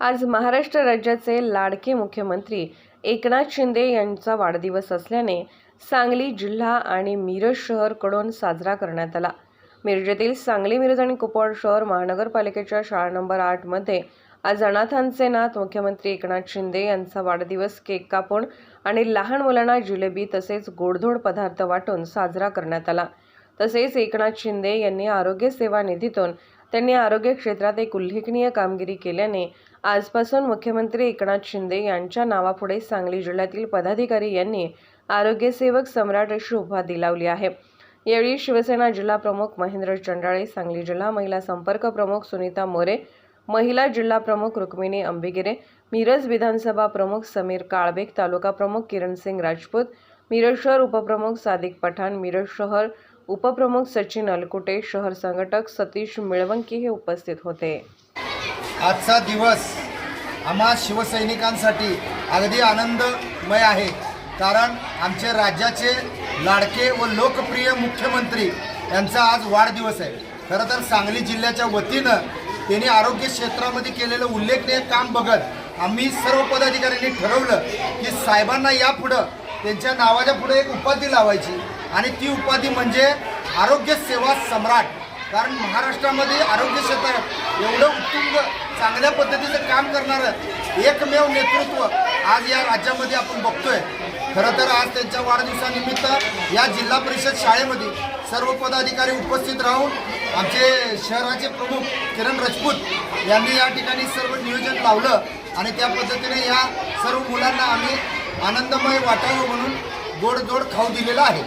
आज महाराष्ट्र राज्याचे लाडके मुख्यमंत्री एकनाथ शिंदे यांचा वाढदिवस असल्याने सांगली जिल्हा आणि मिरज शहरकडून साजरा करण्यात आला. मिरजेतील सांगली मिरज आणि कुपवाड शहर महानगरपालिकेच्या शाळा नंबर आठमध्ये आज अनाथांचे नाथ मुख्यमंत्री एकनाथ शिंदे यांचा वाढदिवस केक कापून आणि लहान मुलांना जिलेबी तसेच गोडधोड पदार्थ वाटून साजरा करण्यात आला. तसेच एकनाथ शिंदे यांनी आरोग्य सेवा निधीतून त्यांनी आरोग्य क्षेत्रात एक उल्लेखनीय कामगिरी केल्याने आजपासून मुख्यमंत्री एकनाथ शिंदे यांच्या नावापुढे सांगली जिल्ह्यातील पदाधिकारी यांनी आरोग्यसेवक सम्राट अशी उपाधी लावली आहे. यावेळी शिवसेना जिल्हा प्रमुख महेंद्र चंडाळे सांगली जिल्हा महिला संपर्क प्रमुख सुनीता मोरे महिला जिल्हा प्रमुख रुक्मिणी अंबिगिरे मिरज विधानसभा प्रमुख समीर काळबेक तालुका प्रमुख किरण सिंग राजपूत मिरज शहर उपप्रमुख सादिक पठाण मिरज शहर उपप्रमुख सचिन अलकुटे शहर संघटक सतीश मिळवंकी हे उपस्थित होते. आजचा दिवस आम्हा शिवसैनिकांसाठी अगदी आनंदमय आहे. कारण आमचे राज्याचे लाडके व लोकप्रिय मुख्यमंत्री यांचा आज वाढदिवस आहे. खरं तर सांगली जिल्ह्याच्या वतीनं त्यांनी आरोग्य क्षेत्रामध्ये केलेलं उल्लेखनीय काम बघत आम्ही सर्व पदाधिकाऱ्यांनी ठरवलं की साहेबांना यापुढं त्यांच्या नावाच्या पुढे एक उपाधी लावायची. आणि ती उपाधी म्हणजे आरोग्य सेवा सम्राट कारण महाराष्ट्रामध्ये आरोग्य क्षेत्रात एवढं उत्तुंग चांगल्या पद्धतीचं काम करणारं एकमेव नेतृत्व आज या राज्यामध्ये आपण बघतोय. खरं तर आज त्यांच्या वाढदिवसानिमित्त या जिल्हा परिषद शाळेमध्ये सर्व पदाधिकारी उपस्थित राहून आमचे शहराचे प्रमुख किरण राजपूत यांनी या ठिकाणी सर्व नियोजन लावलं आणि त्या पद्धतीने या सर्व मुलांना आम्ही आनंदमय वाटावं म्हणून गोड गोड खाऊ दिलेला आहे.